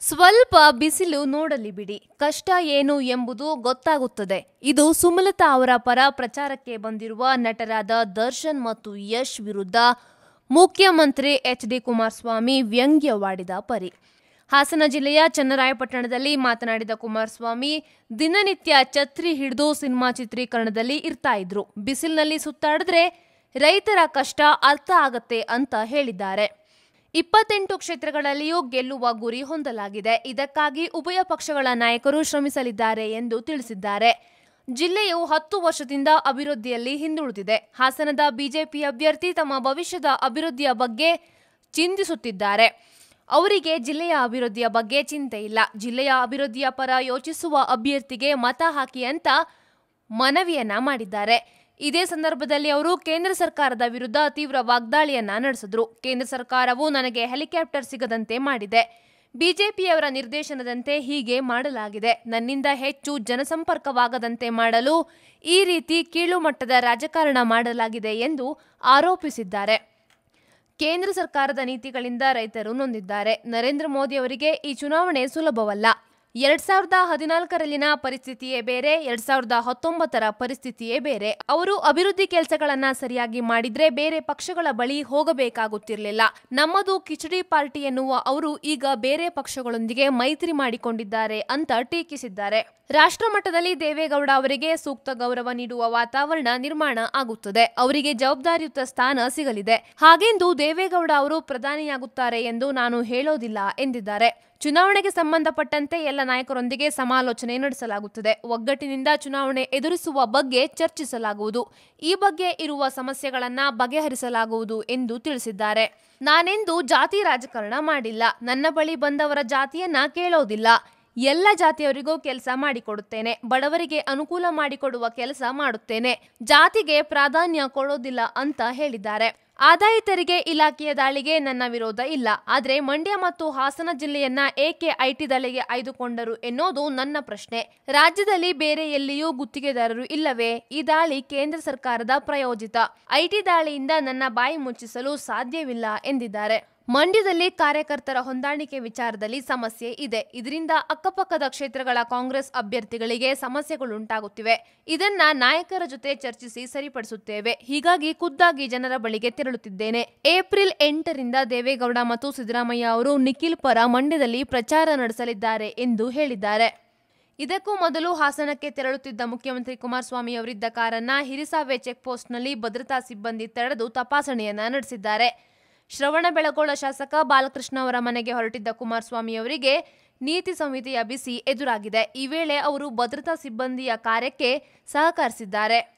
ಸ್ವಲ್ಪ ಬಿಸಿಲು ನೋಡಲಿ ಬಿಡಿ. ಕಷ್ಟ ಏನು ಎಂಬುದು ಗೊತ್ತಾಗುತ್ತದೆ. ಇದು ಸುಮಲತಾ ಅವರ ಪರ ಪ್ರಚಾರಕ್ಕೆ ಬಂದಿರುವ ನಟರಾದ ದರ್ಶನ್ ಮತ್ತು ಯಶ್ ವಿರುದ್ಧ ಮುಖ್ಯಮಂತ್ರಿ ಎಚ್ ಡಿ ಕುಮಾರಸ್ವಾಮಿ ವ್ಯಂಗ್ಯವಾಡಿದ ಪರಿ. ಹಾಸನ ಜಿಲ್ಲೆಯ ಚನ್ನರಾಯಪಟ್ಟಣದಲ್ಲಿ ಮಾತನಾಡಿದ ಕುಮಾರಸ್ವಾಮಿ, ದಿನನಿತ್ಯ ಛತ್ರಿ ಹಿಡಿದು ಸಿನಿಮಾ ಚಿತ್ರೀಕರಣದಲ್ಲಿ ಇರ್ತಾ ಇದ್ರು. ಬಿಸಿಲಿನಲ್ಲಿ ಸುತ್ತಾಡಿದ್ರೆ ರೈತರ ಕಷ್ಟ ಅರ್ಥ ಆಗತ್ತೆ ಅಂತ ಹೇಳಿದ್ದಾರೆ. ಇಪ್ಪತ್ತೆಂಟು ಕ್ಷೇತ್ರಗಳಲ್ಲಿಯೂ ಗೆಲ್ಲುವ ಗುರಿ ಹೊಂದಲಾಗಿದೆ. ಇದಕ್ಕಾಗಿ ಉಭಯ ಪಕ್ಷಗಳ ನಾಯಕರು ಶ್ರಮಿಸಲಿದ್ದಾರೆ ಎಂದು ತಿಳಿಸಿದ್ದಾರೆ. ಜಿಲ್ಲೆಯು ಹತ್ತು ವರ್ಷದಿಂದ ಅಭಿವೃದ್ಧಿಯಲ್ಲಿ ಹಿಂದುಳಿದಿದೆ. ಹಾಸನದ ಬಿಜೆಪಿ ಅಭ್ಯರ್ಥಿ ತಮ್ಮ ಭವಿಷ್ಯದ ಅಭಿವೃದ್ಧಿಯ ಬಗ್ಗೆ ಚಿಂತಿಸುತ್ತಿದ್ದಾರೆ. ಅವರಿಗೆ ಜಿಲ್ಲೆಯ ಅಭಿವೃದ್ಧಿಯ ಬಗ್ಗೆ ಚಿಂತೆ ಇಲ್ಲ. ಜಿಲ್ಲೆಯ ಅಭಿವೃದ್ಧಿಯ ಪರ ಯೋಚಿಸುವ ಅಭ್ಯರ್ಥಿಗೆ ಮತ ಹಾಕಿ ಅಂತ ಮನವಿಯನ್ನ ಮಾಡಿದ್ದಾರೆ. ಇದೇ ಸಂದರ್ಭದಲ್ಲಿ ಅವರು ಕೇಂದ್ರ ಸರ್ಕಾರದ ವಿರುದ್ಧ ತೀವ್ರ ವಾಗ್ದಾಳಿಯನ್ನ ನಡೆಸಿದ್ರು. ಕೇಂದ್ರ ಸರ್ಕಾರವು ನನಗೆ ಹೆಲಿಕಾಪ್ಟರ್ ಸಿಗದಂತೆ ಮಾಡಿದೆ. ಬಿಜೆಪಿಯವರ ನಿರ್ದೇಶನದಂತೆ ಹೀಗೆ ಮಾಡಲಾಗಿದೆ. ನನ್ನಿಂದ ಹೆಚ್ಚು ಜನಸಂಪರ್ಕವಾಗದಂತೆ ಮಾಡಲು ಈ ರೀತಿ ಕೀಳುಮಟ್ಟದ ರಾಜಕಾರಣ ಮಾಡಲಾಗಿದೆ ಎಂದು ಆರೋಪಿಸಿದ್ದಾರೆ. ಕೇಂದ್ರ ಸರ್ಕಾರದ ನೀತಿಗಳಿಂದ ರೈತರು ನೊಂದಿದ್ದಾರೆ. ನರೇಂದ್ರ ಮೋದಿ ಅವರಿಗೆ ಈ ಚುನಾವಣೆ ಸುಲಭವಲ್ಲ. ಎರಡ್ ಸಾವಿರದ ಹದಿನಾಲ್ಕರಲ್ಲಿನ ಪರಿಸ್ಥಿತಿಯೇ ಬೇರೆ, ಎರಡ್ ಸಾವಿರದ ಹತ್ತೊಂಬತ್ತರ ಪರಿಸ್ಥಿತಿಯೇ ಬೇರೆ. ಅವರು ಅಭಿವೃದ್ಧಿ ಕೆಲಸಗಳನ್ನ ಸರಿಯಾಗಿ ಮಾಡಿದ್ರೆ ಬೇರೆ ಪಕ್ಷಗಳ ಬಳಿ ಹೋಗಬೇಕಾಗುತ್ತಿರಲಿಲ್ಲ. ನಮ್ಮದು ಕಿಚಡಿ ಪಾರ್ಟಿ ಎನ್ನುವ ಅವರು ಈಗ ಬೇರೆ ಪಕ್ಷಗಳೊಂದಿಗೆ ಮೈತ್ರಿ ಮಾಡಿಕೊಂಡಿದ್ದಾರೆ ಅಂತ ಟೀಕಿಸಿದ್ದಾರೆ. ರಾಷ್ಟ್ರಮಟ್ಟದಲ್ಲಿ ದೇವೇಗೌಡ ಅವರಿಗೆ ಸೂಕ್ತ ಗೌರವ ನೀಡುವ ವಾತಾವರಣ ನಿರ್ಮಾಣ ಆಗುತ್ತದೆ. ಅವರಿಗೆ ಜವಾಬ್ದಾರಿಯುತ ಸ್ಥಾನ ಸಿಗಲಿದೆ. ಹಾಗೆಂದು ದೇವೇಗೌಡ ಅವರು ಪ್ರಧಾನಿಯಾಗುತ್ತಾರೆ ಎಂದು ನಾನು ಹೇಳೋದಿಲ್ಲ ಎಂದಿದ್ದಾರೆ. ಚುನಾವಣೆಗೆ ಸಂಬಂಧಪಟ್ಟಂತೆ ಎಲ್ಲ ನಾಯಕರೊಂದಿಗೆ ಸಮಾಲೋಚನೆ ನಡೆಸಲಾಗುತ್ತದೆ. ಒಗ್ಗಟ್ಟಿನಿಂದ ಚುನಾವಣೆ ಎದುರಿಸುವ ಬಗ್ಗೆ ಚರ್ಚಿಸಲಾಗುವುದು. ಈ ಬಗ್ಗೆ ಇರುವ ಸಮಸ್ಯೆಗಳನ್ನ ಬಗೆಹರಿಸಲಾಗುವುದು ಎಂದು ತಿಳಿಸಿದ್ದಾರೆ. ನಾನೆಂದು ಜಾತಿ ರಾಜಕಾರಣ ಮಾಡಿಲ್ಲ. ನನ್ನ ಬಳಿ ಬಂದವರ ಜಾತಿಯನ್ನ ಕೇಳೋದಿಲ್ಲ. ಎಲ್ಲ ಜಾತಿಯವರಿಗೂ ಕೆಲಸ ಮಾಡಿಕೊಡುತ್ತೇನೆ. ಬಡವರಿಗೆ ಅನುಕೂಲ ಮಾಡಿಕೊಡುವ ಕೆಲಸ ಮಾಡುತ್ತೇನೆ. ಜಾತಿಗೆ ಪ್ರಾಧಾನ್ಯ ಕೊಡೋದಿಲ್ಲ ಅಂತ ಹೇಳಿದ್ದಾರೆ. ಆದಾಯ ತೆರಿಗೆ ಇಲಾಖೆಯ ದಾಳಿಗೆ ನನ್ನ ವಿರೋಧ ಇಲ್ಲ. ಆದರೆ ಮಂಡ್ಯ ಮತ್ತು ಹಾಸನ ಜಿಲ್ಲೆಯನ್ನ ಏಕೆ ಐಟಿ ದಾಳಿಗೆ ಆಯ್ದುಕೊಂಡರು ಎನ್ನುವುದು ನನ್ನ ಪ್ರಶ್ನೆ. ರಾಜ್ಯದಲ್ಲಿ ಬೇರೆ ಎಲ್ಲಿಯೂ ಗುತ್ತಿಗೆದಾರರು ಇಲ್ಲವೇ? ಈ ದಾಳಿ ಕೇಂದ್ರ ಸರ್ಕಾರದ ಪ್ರಾಯೋಜಿತ. ಐಟಿ ದಾಳಿಯಿಂದ ನನ್ನ ಬಾಯಿ ಮುಚ್ಚಿಸಲು ಸಾಧ್ಯವಿಲ್ಲ ಎಂದಿದ್ದಾರೆ. ಮಂಡ್ಯದಲ್ಲಿ ಕಾರ್ಯಕರ್ತರ ಹೊಂದಾಣಿಕೆ ವಿಚಾರದಲ್ಲಿ ಸಮಸ್ಯೆ ಇದೆ. ಇದರಿಂದ ಅಕ್ಕಪಕ್ಕದ ಕ್ಷೇತ್ರಗಳ ಕಾಂಗ್ರೆಸ್ ಅಭ್ಯರ್ಥಿಗಳಿಗೆ ಸಮಸ್ಯೆಗಳುಂಟಾಗುತ್ತಿವೆ. ಇದನ್ನ ನಾಯಕರ ಜೊತೆ ಚರ್ಚಿಸಿ ಸರಿಪಡಿಸುತ್ತೇವೆ. ಹೀಗಾಗಿ ಖುದ್ದಾಗಿ ಜನರ ಬಳಿಗೆ ತೆರಳುತ್ತಿದ್ದೇನೆ. ಏಪ್ರಿಲ್ ಎಂಟರಿಂದ ದೇವೇಗೌಡ ಮತ್ತು ಸಿದ್ದರಾಮಯ್ಯ ಅವರು ನಿಖಿಲ್ ಪರ ಮಂಡ್ಯದಲ್ಲಿ ಪ್ರಚಾರ ನಡೆಸಲಿದ್ದಾರೆ ಎಂದು ಹೇಳಿದ್ದಾರೆ. ಇದಕ್ಕೂ ಮೊದಲು ಹಾಸನಕ್ಕೆ ತೆರಳುತ್ತಿದ್ದ ಮುಖ್ಯಮಂತ್ರಿ ಕುಮಾರಸ್ವಾಮಿ ಅವರಿದ್ದ ಕಾರನ್ನ ಹಿರಿಸಾವೆ ಚೆಕ್ ಪೋಸ್ಟ್ನಲ್ಲಿ ಭದ್ರತಾ ಸಿಬ್ಬಂದಿ ತಡೆದು ತಪಾಸಣೆಯನ್ನ ನಡೆಸಿದ್ದಾರೆ. ಶ್ರವಣಬೆಳಗೊಳ ಶಾಸಕ ಬಾಲಕೃಷ್ಣ ಅವರ ಮನೆಗೆ ಹೊರಟಿದ್ದ ಕುಮಾರಸ್ವಾಮಿ ಅವರಿಗೆ ನೀತಿ ಸಂಹಿತೆಯ ಬಿಸಿ ಎದುರಾಗಿದೆ. ಈ ವೇಳೆ ಅವರು ಭದ್ರತಾ ಸಿಬ್ಬಂದಿಯ ಕಾರ್ಯಕ್ಕೆ ಸಹಕರಿಸಿದ್ದಾರೆ.